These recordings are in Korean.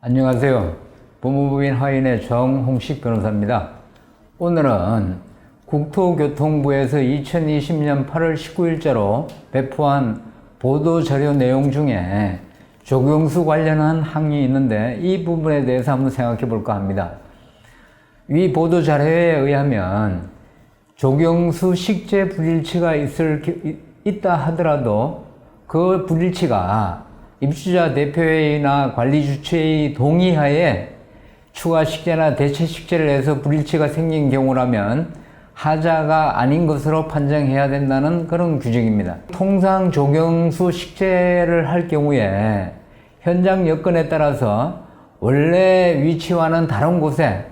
안녕하세요. 법무부인 하인의 정홍식 변호사입니다. 오늘은 국토교통부에서 2020년 8월 19일자로 배포한 보도 자료 내용 중에 조경수 관련한 항이 있는데 이 부분에 대해서 한번 생각해 볼까 합니다. 위 보도 자료에 의하면 조경수 식재 불일치가 있을, 기- 있다 하더라도 그 불일치가 입주자 대표회의나 관리 주체의 동의하에 추가 식재나 대체 식재를 해서 불일치가 생긴 경우라면 하자가 아닌 것으로 판정해야 된다는 그런 규정입니다. 통상 조경수 식재를 할 경우에 현장 여건에 따라서 원래 위치와는 다른 곳에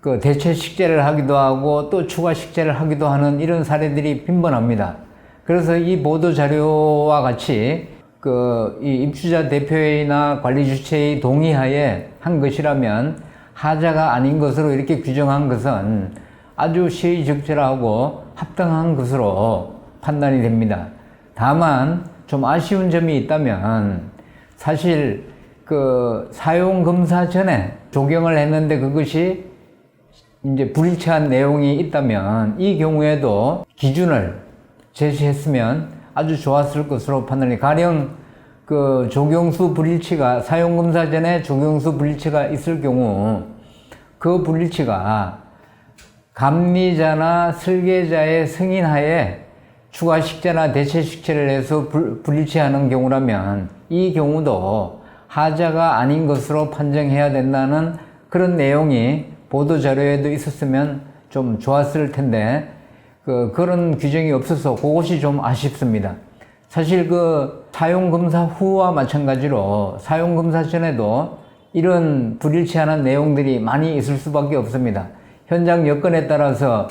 그 대체 식재를 하기도 하고 또 추가 식재를 하기도 하는 이런 사례들이 빈번합니다. 그래서 이 보도 자료와 같이 그 이 입주자 대표회의나 관리 주체의 동의하에 한 것이라면 하자가 아닌 것으로 이렇게 규정한 것은 아주 시의적절하고 합당한 것으로 판단이 됩니다. 다만 좀 아쉬운 점이 있다면 사실 그 사용 검사 전에 조경을 했는데 그것이 이제 불일치한 내용이 있다면 이 경우에도 기준을 제시했으면 아주 좋았을 것으로 판단이 가령 그 조경수 불일치가 사용 검사 전에 조경수 불일치가 있을 경우 그 불일치가 감리자나 설계자의 승인하에 추가 식재나 대체 식재를 해서 불, 불일치하는 경우라면 이 경우도 하자가 아닌 것으로 판정해야 된다는 그런 내용이 보도 자료에도 있었으면 좀 좋았을 텐데 그 그런 규정이 없어서 그것이 좀 아쉽습니다. 사실 그 사용 검사 후와 마찬가지로 사용 검사 전에도 이런 불일치하는 내용들이 많이 있을 수밖에 없습니다. 현장 여건에 따라서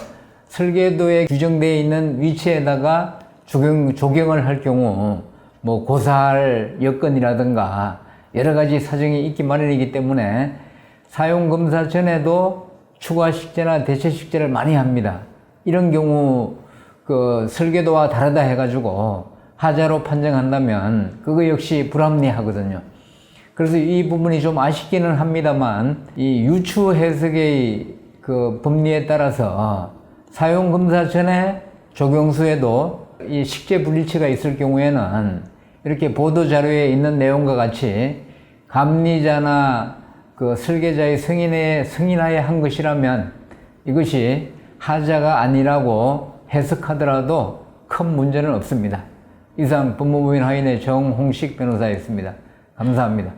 설계도에 규정되어 있는 위치에다가 조경, 조경을 할 경우 뭐 고사할 여건이라든가 여러 가지 사정이 있기 마련이기 때문에 사용 검사 전에도 추가 식재나 대체 식재를 많이 합니다. 이런 경우 그 설계도와 다르다 해가지고 하자로 판정한다면 그거 역시 불합리하거든요. 그래서 이 부분이 좀 아쉽기는 합니다만 이 유추 해석의 그 법리에 따라서 사용 검사 전에 조경수에도 이 식재 불일치가 있을 경우에는 이렇게 보도 자료에 있는 내용과 같이 감리자나 그 설계자의 승인에 승인하에 한 것이라면 이것이 하자가 아니라고 해석하더라도 큰 문제는 없습니다. 이상 법무부인 하인의 정홍식 변호사였습니다. 감사합니다.